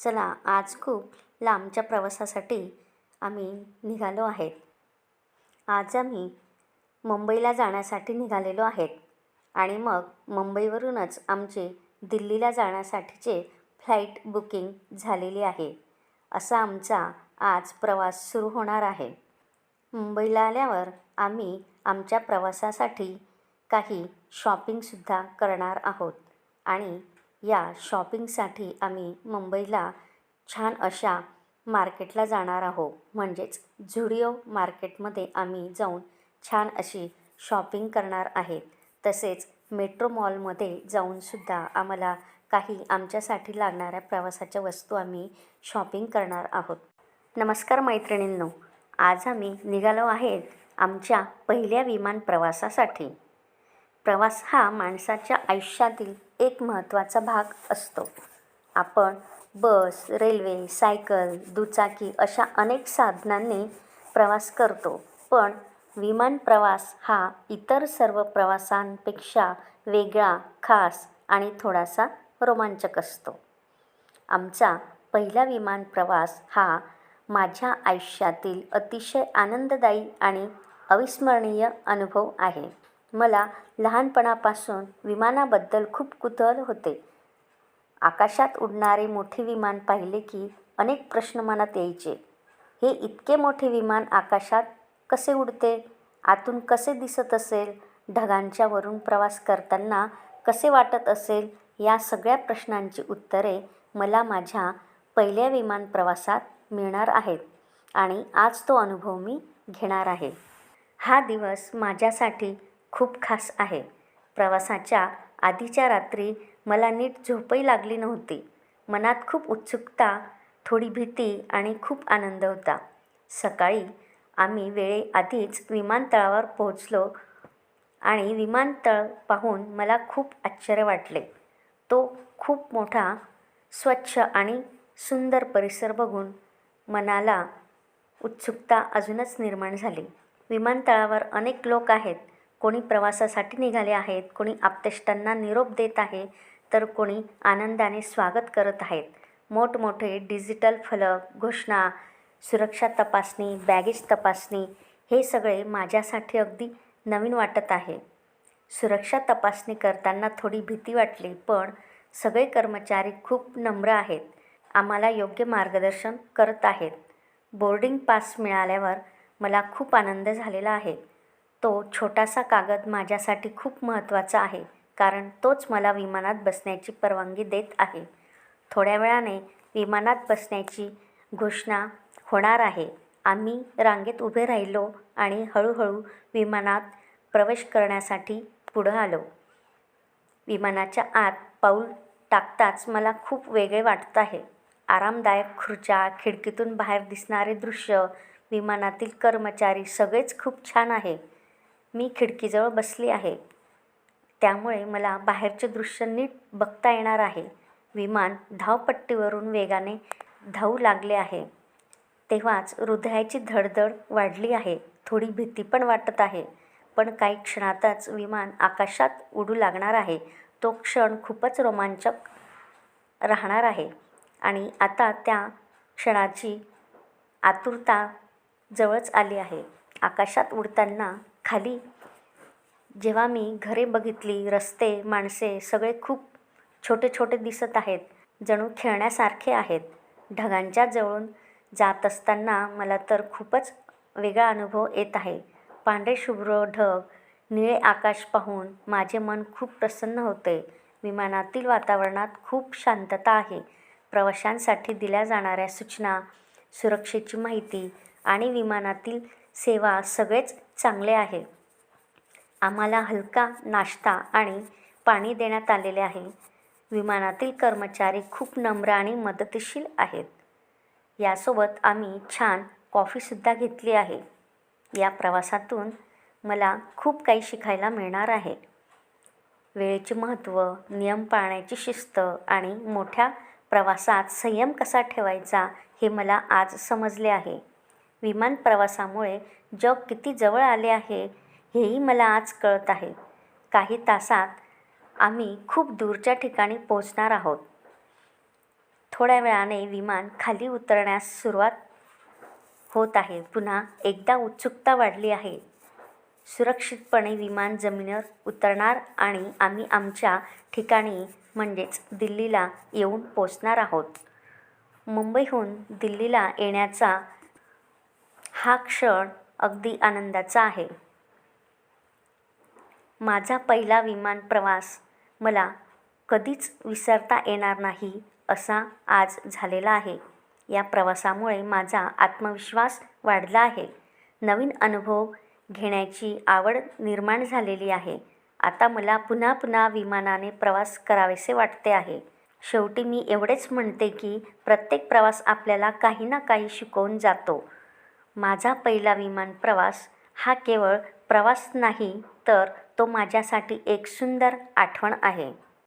चला आज खूप लांबच्या प्रवासासाठी आम्ही निघालो आहेत. आज आम्ही मुंबईला जाण्यासाठी निघालेलो आहेत आणि मग मुंबईवरूनच आमचे दिल्लीला जाण्यासाठीचे फ्लाईट बुकिंग झालेली आहे. असा आमचा आज प्रवास सुरू होणार आहे. मुंबईला आल्यावर आम्ही आमच्या प्रवासासाठी काही शॉपिंगसुद्धा करणार आहोत आणि या शॉपिंगसाठी आम्ही मुंबईला छान अशा मार्केटला जाणार आहोत. म्हणजेच झुडिओ मार्केटमध्ये आम्ही जाऊन छान अशी शॉपिंग करणार आहेत. तसेच मेट्रो मॉलमध्ये जाऊनसुद्धा आम्हाला काही आमच्यासाठी लागणाऱ्या प्रवासाच्या वस्तू आम्ही शॉपिंग करणार आहोत. नमस्कार मैत्रिणींनो आज आम्ही निघालो आहेत आमच्या पहिल्या विमान प्रवासासाठी. प्रवास हा माणसाच्या आयुष्यातील एक महत्त्वाचा भाग असतो. आपण बस रेल्वे सायकल दुचाकी अशा अनेक साधनांनी प्रवास करतो. पण विमान प्रवास हा इतर सर्व प्रवासांपेक्षा वेगळा खास आणि थोडासा रोमांचक असतो. आमचा पहिला विमान प्रवास हा माझ्या आयुष्यातील अतिशय आनंददायी आणि अविस्मरणीय अनुभव आहे. मला लहानपणापासून विमानाबद्दल खूप कुतूहल होते. आकाशात उडणारे मोठे विमान पाहिले की अनेक प्रश्न मनात यायचे. हे इतके मोठे विमान आकाशात कसे उडते? आतून कसे दिसत असेल? ढगांच्या वरून प्रवास करताना कसे वाटत असेल? या सगळ्या प्रश्नांची उत्तरे मला माझ्या पहिल्या विमान प्रवासात मिळणार आहेत आणि आज तो अनुभव मी घेणार आहे. हा दिवस माझ्यासाठी खूप खास आहे. प्रवासाच्या आधीच्या रात्री मला नीट झोपही लागली नव्हती. मनात खूप उत्सुकता थोडी भीती आणि खूप आनंद होता. सकाळी आम्ही वेळेआधीच विमानतळावर पोहोचलो आणि विमानतळ पाहून मला खूप आश्चर्य वाटले. तो खूप मोठा स्वच्छ आणि सुंदर परिसर बघून मनाला उत्सुकता अजूनच निर्माण झाली. विमानतळावर अनेक लोक आहेत. कोणी प्रवासासाठी निघाले आहेत कोणी आप्तेष्टांना निरोप देत आहे तर कोणी आनंदाने स्वागत करत आहेत. मोठमोठे डिजिटल फलक घोषणा सुरक्षा तपासणी बॅगेज तपासणी हे सगळे माझ्यासाठी अगदी नवीन वाटत आहे. सुरक्षा तपासणी करताना थोडी भीती वाटली पण सगळे कर्मचारी खूप नम्र आहेत. आम्हाला योग्य मार्गदर्शन करत आहेत. बोर्डिंग पास मिळाल्यावर मला खूप आनंद झालेला आहे. तो छोटासा कागद माझ्यासाठी खूप महत्त्वाचा आहे कारण तोच मला विमानात बसण्याची परवानगी देत आहे. थोड्या वेळाने विमानात बसण्याची घोषणा होणार आहे. आम्ही रांगेत उभे राहिलो आणि हळूहळू विमानात प्रवेश करण्यासाठी पुढं आलो. विमानाच्या आत पाऊल टाकताच मला खूप वेगळे वाटत आहे. आरामदायक खुर्च्या खिडकीतून बाहेर दिसणारे दृश्य विमानातील कर्मचारी सगळेच खूप छान आहे. मी खिडकीजवळ बसली आहे. त्यामुळे मला बाहेरचे दृश्य नीट बघता येणार आहे. विमान धावपट्टीवरून वेगाने धावू लागले आहे. तेव्हाच हृदयाची धडधड वाढली आहे. थोडी भीती पण वाटत आहे. पण काही क्षणातच विमान आकाशात उडू लागणार आहे. तो क्षण खूपच रोमांचक राहणार आहे. आणि आता त्या क्षणाची आतुरता जवळच आली आहे. आकाशात उडताना खाली. जेव्हा मी घरे बघितली रस्ते माणसे सगळे खूप छोटे छोटे दिसत आहेत जणू खेळण्यासारखे आहेत. ढगांच्या जवळून जात असताना मला तर खूपच वेगळा अनुभव येत आहे. पांढरे शुभ्र ढग निळे आकाश पाहून माझे मन खूप प्रसन्न होते. विमानातील वातावरणात खूप शांतता आहे. प्रवाशांसाठी दिल्या जाणाऱ्या सूचना सुरक्षेची माहिती आणि विमानातील सेवा सगळेच चांगले आहे. आम्हाला हलका नाश्ता आणि पाणी देण्यात आलेले आहे. विमानातील कर्मचारी खूप नम्र आणि मदतशील आहेत. यासोबत आम्ही छान कॉफीसुद्धा घेतली आहे. या प्रवासातून मला खूप काही शिकायला मिळणार आहे. वेळेचे महत्त्व नियम पाळण्याची शिस्त आणि मोठ्या प्रवासात संयम कसा ठेवायचा हे मला आज समजले आहे. विमान प्रवासामुळे जग किती जवळ आले आहे हेही मला आज कळत आहे. काही तासात आम्ही खूप दूरच्या ठिकाणी पोहोचणार आहोत. थोड्या वेळाने विमान खाली उतरण्यास सुरुवात होत आहे. पुन्हा एकदा उत्सुकता वाढली आहे. सुरक्षितपणे विमान जमिनीवर उतरणार आणि आम्ही आमच्या ठिकाणी म्हणजेच दिल्लीला येऊन पोचणार आहोत. मुंबईहून दिल्लीला येण्याचा हा क्षण अगदी आनंदाचा आहे. माझा पहिला विमान प्रवास मला कधीच विसरता येणार नाही असा आज झालेला आहे. या प्रवासामुळे माझा आत्मविश्वास वाढला आहे. नवीन अनुभव घेण्याची आवड निर्माण झालेली आहे. आता मला पुन्हा पुन्हा विमानाने प्रवास करावेसे वाटते आहे. शेवटी मी एवढेच म्हणते की प्रत्येक प्रवास आपल्याला काही ना काही शिकवून जातो. माझा पहिला विमान प्रवास हा केवळ प्रवास नाही तर तो माझ्यासाठी एक सुंदर आठवण आहे.